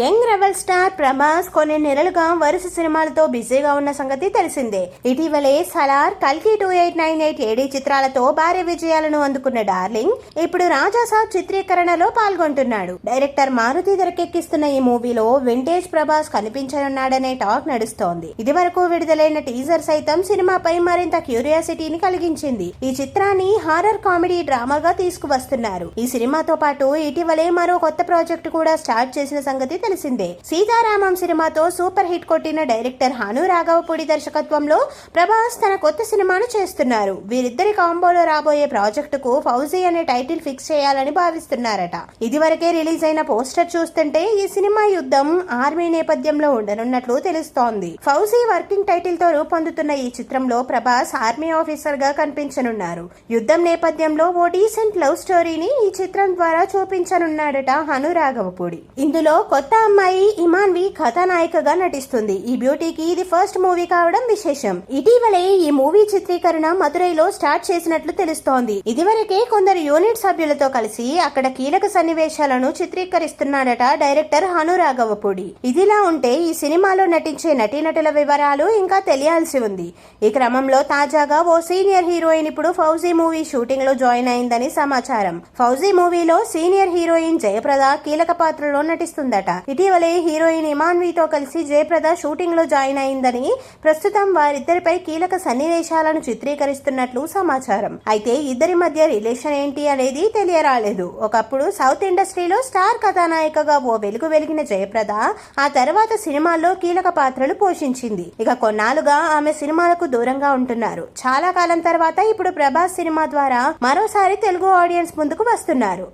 Young rebel star Prabhas కొన్ని నెలలుగా వరుస సినిమాలతో బిజీగా ఉన్న సంగతి తెలిసిందే. ఇటీవలే సలార్ కల్కి two eight nine eight AD చిత్రాలతో భారీ విజయాలను అందుకున్న డార్లింగ్ ఇప్పుడు రాజాసాబ్ చిత్రీకరణలో పాల్గొంటున్నాడు. డైరెక్టర్ మారుతి తెరకెక్కిస్తున్న ఈ మూవీలో వింటేజ్ ప్రభాస్ కనిపించనున్నాడనే టాక్ నడుస్తోంది. ఇదివరకు విడుదలైన టీజర్ సైతం సినిమాపై మరింత క్యూరియాసిటీని కలిగించింది. ఈ చిత్రాన్ని హారర్ కామెడీ డ్రామాగా తీసుకువస్తున్నారు. ఈ సినిమాతో పాటు ఇటీవలే మరో కొత్త ప్రాజెక్టు కూడా స్టార్ట్ చేసిన సంగతి తెలిసిందే. సీతారామం సినిమాతో సూపర్ హిట్ కొట్టిన డైరెక్టర్ హను రాఘవపూడి దర్శకత్వంలో ప్రభాస్ తన కొత్త సినిమాను చేస్తున్నారు. వీరిద్దరి కాంబోలో రాబోయే ప్రాజెక్టుకు ఫౌజీ అనే టైటిల్ ఫిక్స్ చేయాలని భావిస్తున్నారట. ఇదివరకే రిలీజ్ అయిన పోస్టర్ చూస్తుంటే ఈ సినిమా యుద్ధం ఆర్మీ నేపథ్యంలో ఉండనున్నట్లు తెలుస్తోంది. ఫౌజీ వర్కింగ్ టైటిల్తో రూపొందుతున్న ఈ చిత్రంలో ప్రభాస్ ఆర్మీ ఆఫీసర్గా కనిపించనున్నారు. యుద్ధం నేపథ్యంలో ఓ డీసెంట్ లవ్ స్టోరీని ఈ చిత్రం ద్వారా చూపించనున్నాడట హను రాఘవపూడి. ఇందులో కొత్త అమ్మాయి ఇమాన్వి కథానాయికగా నటిస్తుంది. ఈ బ్యూటీకి ఇది ఫస్ట్ మూవీ కావడం విశేషం. ఇటీవలే ఈ మూవీ చిత్రీకరణ మదురైలో స్టార్ట్ చేసినట్లు తెలుస్తోంది. ఇదివరకే కొందరు యూనిట్ సభ్యులతో కలిసి అక్కడ కీలక సన్నివేశాలను చిత్రీకరిస్తున్నాడట డైరెక్టర్ హను రాఘవపూడి. ఇదిలా ఉంటే ఈ సినిమాలో నటించే నటీనటుల వివరాలు ఇంకా తెలియాల్సి ఉంది. ఈ క్రమంలో తాజాగా ఓ సీనియర్ హీరోయిన్ ఇప్పుడు ఫౌజీ మూవీ షూటింగ్లో జాయిన్ అయిందని సమాచారం. ఫౌజీ మూవీలో సీనియర్ హీరోయిన్ జయప్రద కీలక పాత్రలో నటిస్తుందట. ఇటీవలే హీరోయిన్ ఇమాన్వితో కలిసి జయప్రద షూటింగ్లో జాయిన్ అయిందని ప్రస్తుతం వారిద్దరిపై కీలక సన్నివేశాలను చిత్రీకరిస్తున్నట్లు సమాచారం. అయితే ఇద్దరి మధ్య రిలేషన్ ఏంటి అనేది తెలియరాలేదు. ఒకప్పుడు సౌత్ ఇండస్ట్రీలో స్టార్ కథానాయికగా ఓ వెలుగు వెలిగిన జయప్రద ఆ తర్వాత సినిమాల్లో కీలక పాత్రలు పోషించింది. ఇక కొన్నాళ్ళుగా ఆమె సినిమాలకు దూరంగా ఉంటున్నారు. చాలా కాలం తర్వాత ఇప్పుడు ప్రభాస్ సినిమా ద్వారా మరోసారి తెలుగు ఆడియన్స్ ముందుకు వస్తున్నారు.